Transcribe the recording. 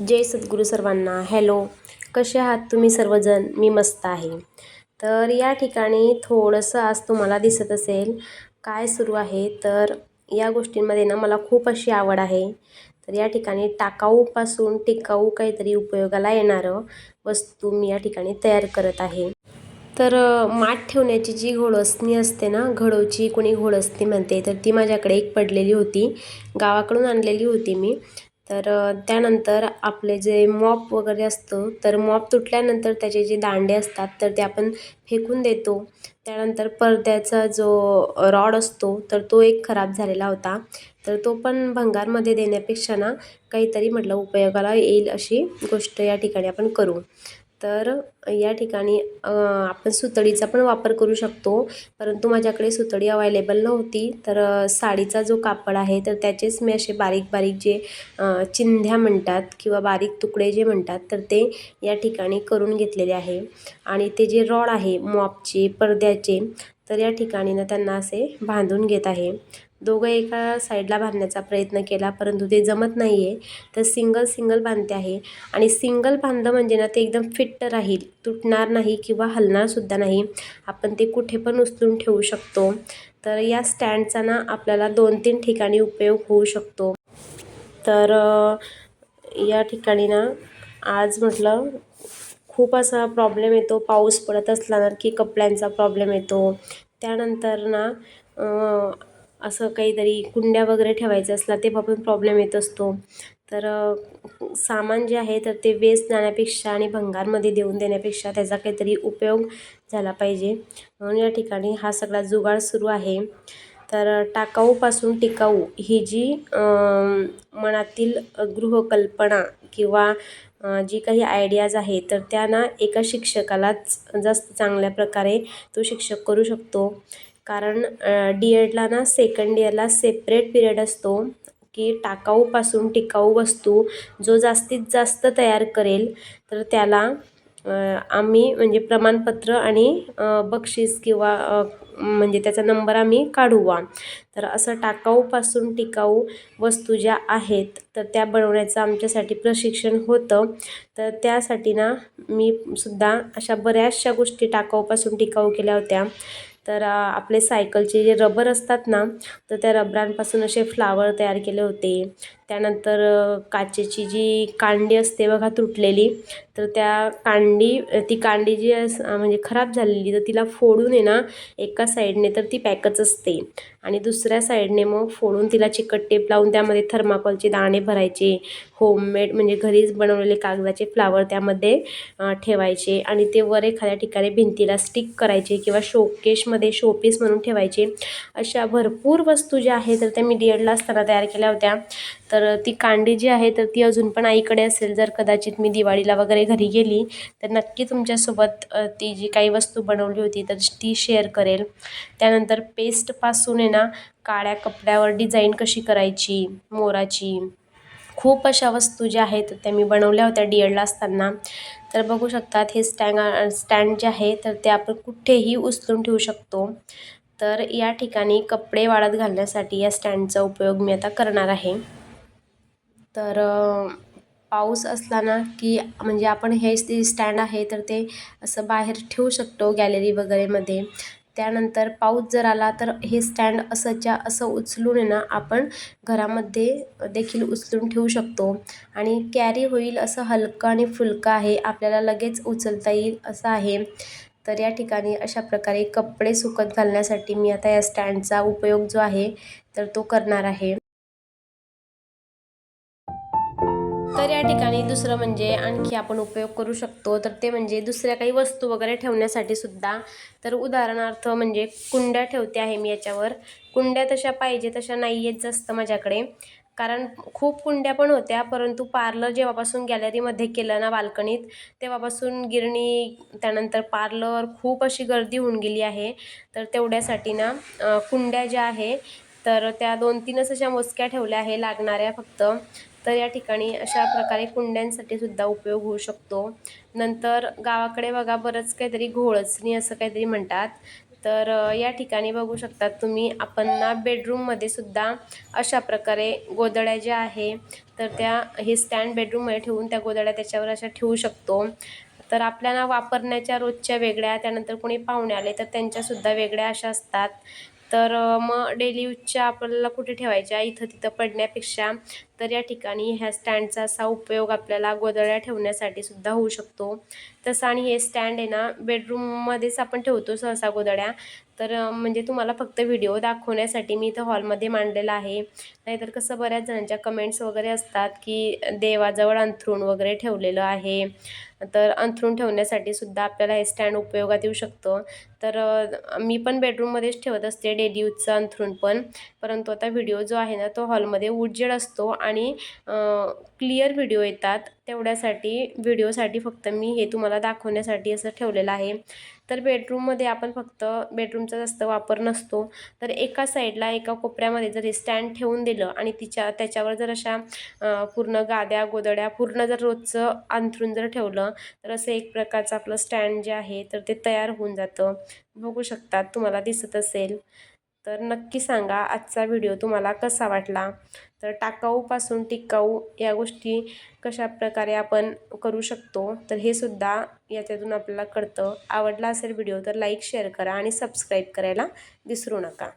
जय सद्गुरू सर्वांना. हॅलो कसे आहात तुम्ही सर्वजण? मी मस्त आहे. तर या ठिकाणी थोडंसं आज तुम्हाला दिसत असेल काय सुरू आहे. तर या गोष्टींमध्ये ना मला खूप अशी आवड आहे. तर या ठिकाणी टाकाऊपासून टिकाऊ काहीतरी उपयोगाला येणारं वस्तू मी या ठिकाणी तयार करत आहे. तर माठ ठेवण्याची जी घोडसणी असते ना घडोची कोणी घोडसणी म्हणते तर ती माझ्याकडे एक पडलेली होती. गावाकडून आणलेली होती मी. तर त्यानंतर आपले जे मॉप वगैरे असतं तर मॉप तुटल्यानंतर त्याचे जे दांडे असतात तर ते आपण फेकून देतो. त्यानंतर पडद्याचा जो रॉड असतो तर तो एक खराब झालेला होता. तर तो पण भंगारमध्ये देण्यापेक्षा ना काहीतरी म्हटलं उपयोगाला येईल अशी गोष्ट या ठिकाणी आपण करू. तर या ठिकाणी आपण सुतळीचा पण वापर करू शकतो. परंतु माझ्याकडे सुतळी अवायलेबल नव्हती. तर साडीचा जो कापड आहे तर त्याचेच मी असे बारीक बारीक जे चिंध्या म्हणतात किंवा बारीक तुकडे जे म्हणतात तर ते या ठिकाणी करून घेतलेले आहे. आणि ते जे रॉड आहे मॉपचे पडद्याचे तर या ठिकाणी ना त्यांना असे बांधून घेत आहे. दोघं एका साईडला बांधण्याचा प्रयत्न केला परंतु ते जमत नाही आहे तर सिंगल सिंगल बांधते आहे. आणि सिंगल बांधलं म्हणजे ना ते एकदम फिट्ट राहील तुटणार नाही किंवा हलणारसुद्धा नाही. आपण ते कुठे पण उचलून ठेवू शकतो. तर या स्टँडचा ना आपल्याला दोन तीन ठिकाणी उपयोग होऊ शकतो. तर या ठिकाणी ना आज म्हटलं खूप असा प्रॉब्लेम येतो. पाऊस पडत असला ना की कपड्यांचा प्रॉब्लेम येतो. त्यानंतर ना असं काहीतरी कुंड्या वगैरे ठेवायचं असला ते पण प्रॉब्लेम येत असतो. तर सामान जे आहे तर ते वेस्ट जाण्यापेक्षा आणि भंगारमध्ये देऊन देण्यापेक्षा त्याचा काहीतरी उपयोग झाला पाहिजे. म्हणून या ठिकाणी हा सगळा जुगाड सुरू आहे. तर टाकाऊपासून टिकाऊ ही जी मनातील गृहकल्पना किंवा जी काही आयडियाज आहे तर त्या ना एका शिक्षकालाच जास्त चांगल्या प्रकारे तो शिक्षक करू शकतो. कारण डी एडला ना सेकंड इयरला सेपरेट पिरियड असतो की टाकाऊपासून टिकाऊ वस्तू जो जास्तीत जास्त तयार करेल तर त्याला आम्ही म्हणजे प्रमाणपत्र आणि बक्षीस किंवा म्हणजे त्याचा नंबर आम्ही काढूवा. तर असं टाकाऊपासून टिकाऊ वस्तू ज्या आहेत तर त्या बनवण्याचं आमच्यासाठी प्रशिक्षण होतं. तर त्यासाठी ना मी सुद्धा अशा बऱ्याचशा गोष्टी टाकाऊपासून टिकाऊ केल्या होत्या. तर आपले सायकलचे जे रबर असतात ना तर त्या रबरांपासून असे फ्लावर तयार केले होते. त्यानंतर काचेची जी कांडी असते बघा तुटलेली तर त्या कांडी ती कांडी जी अस म्हणजे खराब झालेली तर तिला फोडून आहे ना एका साईडने तर ती पॅकच असते. आणि दुसऱ्या साईडने मग फोडून तिला चिकट टेप लावून त्यामध्ये थर्माकोलचे दाणे भरायचे होममेड म्हणजे घरीच बनवलेले कागदाचे फ्लावर त्यामध्ये ठेवायचे. आणि ते वर एखाद्या ठिकाणी भिंतीला स्टिक करायचे किंवा शोकेशमध्ये शोपीस म्हणून ठेवायचे. अशा भरपूर वस्तू ज्या आहेत तर त्या मी डी एडला असताना तयार केल्या होत्या. तर तर ती कांडी जी आहे तर ती अजून पण आईकडे असेल. जर कदाचित मी दिवाळीला वगैरे घरी गेली तर नक्की तुमच्यासोबत ती जी काही वस्तू बनवली होती तर ती शेअर करेल. त्यानंतर पेस्टपासून आहे ना काळ्या कपड्यावर डिझाईन कशी करायची मोराची खूप अशा वस्तू ज्या आहेत त्या मी बनवल्या होत्या डी एडला असताना. तर बघू शकतात हे स्टँग स्टँड जे आहे तर ते आपण कुठेही उचलून ठेवू शकतो. तर या ठिकाणी कपडे वाळत घालण्यासाठी या स्टँडचा उपयोग मी आता करणार आहे. तर पाऊस असला ना की म्हणजे आपण हे जे स्टँड आहे तर ते असं बाहेर ठेवू शकतो गॅलरी वगैरेमध्ये त्यानंतर पाऊस जर आला तर हे स्टँड असंच्या असं उचलून आहे ना आपण घरामध्ये देखील उचलून ठेवू शकतो. आणि कॅरी होईल असं हलकं आणि फुलकं आहे आपल्याला लगेच उचलता येईल असं आहे. तर या ठिकाणी अशा प्रकारे कपडे सुकत घालण्यासाठी मी आता या स्टँडचा उपयोग जो आहे तर तो करणार आहे. तर या ठिकाणी दुसरं म्हणजे आणखी आपण उपयोग करू शकतो. तर ते म्हणजे दुसऱ्या काही वस्तू वगैरे ठेवण्यासाठी सुद्धा. तर उदाहरणार्थ म्हणजे कुंड्या ठेवते आहे मी याच्यावर. कुंड्या तशा पाहिजे तशा नाही आहेत जास्त माझ्याकडे. कारण खूप कुंड्या पण होत्या परंतु पार्लर जेव्हापासून गॅलरीमध्ये केलं ना बाल्कनीत तेव्हापासून गिरणी त्यानंतर पार्लर खूप अशी गर्दी होऊन गेली आहे. तर तेवढ्यासाठी ना कुंड्या ज्या आहे तर त्या दोन तीनच अशा मोजक्या ठेवल्या आहे लागणाऱ्या फक्त. तर या ठिकाणी अशा प्रकारे कुंड्यांसाठी सुद्धा उपयोग होऊ शकतो. नंतर गावाकडे बघा बरंच काहीतरी घोळसणी असं काहीतरी म्हणतात. तर या ठिकाणी बघू शकतात तुम्ही आपण ना बेडरूममध्ये सुद्धा अशा प्रकारे गोदड्या ज्या आहे तर त्या हे स्टँड बेडरूममध्ये ठेवून त्या गोदड्या त्याच्यावर अशा ठेवू शकतो. तर आपल्याला वापरण्याच्या रोजच्या वेगळ्या त्यानंतर कोणी पाहुणे आले तर त्यांच्यासुद्धा वेगळ्या अशा असतात. तर मग डेली यूजच्या आपल्याला कुठे ठेवायच्या? इथं तिथं पडण्यापेक्षा तर या ठिकाणी ह्या स्टँडचा असा उपयोग आपल्याला गोदळ्या ठेवण्यासाठी सुद्धा होऊ शकतो. तसं आणि हे स्टँड आहे ना बेडरूममध्येच आपण ठेवतो सहसा गोदड्या तर म्हणजे तुम्हाला फक्त व्हिडिओ दाखवण्यासाठी मी इथं हॉलमध्ये मांडलेला आहे. नाहीतर कसं बऱ्याच जणांच्या कमेंट्स वगैरे असतात की देवाजवळ अंथरूण वगैरे ठेवलेलं आहे. तर अंथरून ठेवण्यासाठी सुद्धा आपल्याला हे स्टँड उपयोगात येऊ शकतो. तर मी पण बेडरूममध्येच ठेवत असते डेली यूजचं अंथरूण पण. परंतु आता व्हिडिओ जो आहे ना तो हॉलमध्ये उजेड असतो आणि क्लिअर व्हिडिओ येतात. तेवढ्यासाठी व्हिडिओसाठी फक्त मी हे तुम्हाला दाखवण्यासाठी असं ठेवलेलं आहे. तर बेडरूममध्ये आपण फक्त बेडरूमचा जास्त वापर नसतो. तर एका साईडला एका कोपऱ्यामध्ये जर हे स्टँड ठेवून दिलं आणि तिच्या त्याच्यावर जर अशा पूर्ण गाद्या गोदड्या पूर्ण जर रोजचं अंथरूण जर ठेवलं तर असं एक प्रकारचं आपलं स्टँड जे आहे तर ते तयार होऊन जातं. बघू शकतात तुम्हाला दिसत असेल. तर नक्की सांगा आजचा व्हिडिओ तुम्हाला कसा वाटला? तर टाकाऊपासून टिकाऊ या गोष्टी कशा प्रकारे आपण करू शकतो? तर हे सुद्धा याच्यातून आपल्याला कळतं. आवडला असेल व्हिडिओ तर लाईक शेअर करा आणि सबस्क्राईब करायला विसरू नका.